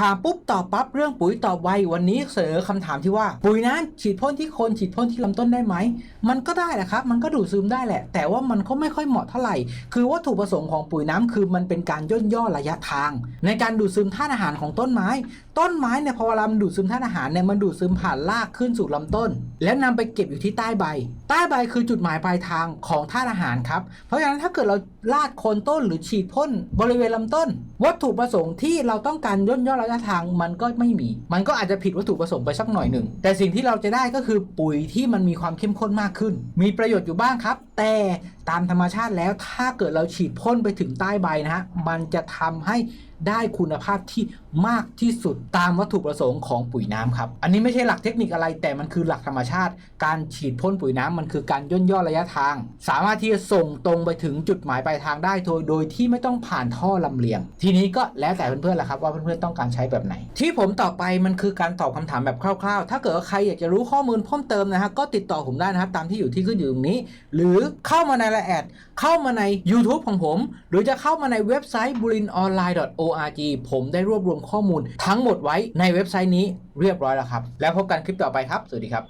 ถามปุ๊บตอบปั๊บเรื่องปุ๋ยตอบไววันนี้เสนอคำถามที่ว่า ปุ๋ยนั้นฉีดพ่นที่โคนฉีดพ่นที่ลำต้นได้ไหม มันก็ได้แหละครับ มันก็ดูดซึมได้แหละ แต่ว่ามันก็ไม่ค่อยเหมาะเท่าไหร่ คือวัตถุประสงค์ของปุ๋ยน้ำคือมันเป็นการย่นย่อระยะทาง ในการดูดซึมธาตุอาหารของต้นไม้ ต้นไม้เนี่ยพอเวลามันดูดซึมธาตุอาหารเนี่ยมันดูดซึมผ่านรากขึ้นสู่ลำต้น แล้วนำไปเก็บอยู่ที่ใต้ใบ ใต้ใบคือจุดหมายปลายทางของธาตุอาหารครับ เพราะฉะนั้นถ้าเกิดเราลาดโคนต้นหรือฉีดพ่นบริเวณลำต้น วัตถุประสงค์ที่เราต้องการย่นย่อระยะทางมันก็ไม่มี มันก็อาจจะผิดวัตถุประสงค์ไปสักหน่อยหนึ่ง แต่สิ่งที่เราจะได้ก็คือปุ๋ยที่มันมีความเข้มข้นมากขึ้น มีประโยชน์อยู่บ้างครับ แต่ ตามธรรมชาติแล้วถ้าเกิดเราฉีดพ่นไปถึงใต้ใบนะฮะมันจะทำให้ได้คุณภาพที่มากที่สุดตามวัตถุประสงค์ของปุ๋ยน้ำครับ อันนี้ไม่ใช่หลักเทคนิคอะไร แต่มันคือหลักธรรมชาติ การฉีดพ่นปุ๋ยน้ำมันคือการย่นย่อระยะทาง สามารถที่จะส่งตรงไปถึงจุดหมายปลายทางได้โดยโดยที่ไม่ต้องผ่านท่อลำเลียง ทีนี้ก็แล้วแต่เพื่อนๆแหละครับว่าเพื่อนๆต้องการใช้แบบไหน ที่ผมต่อไปมันคือการตอบคำถามแบบคร่าวๆ ถ้าเกิดใครอยากจะรู้ข้อมูลเพิ่มเติมนะฮะก็ติดต่อผมได้นะครับตามที่อยู่ที่ขึ้นอยู่ตรงนี้ หรือเข้ามาในแลน์แอด เข้ามาใน YouTube ของผม หรือจะเข้ามาในเว็บไซต์ bulinonline.org ผมได้รวบรวมข้อมูลทั้งหมดไว้ในเว็บไซต์นี้เรียบร้อยแล้วครับ แล้วพบกันคลิปต่อไปครับ สวัสดีครับ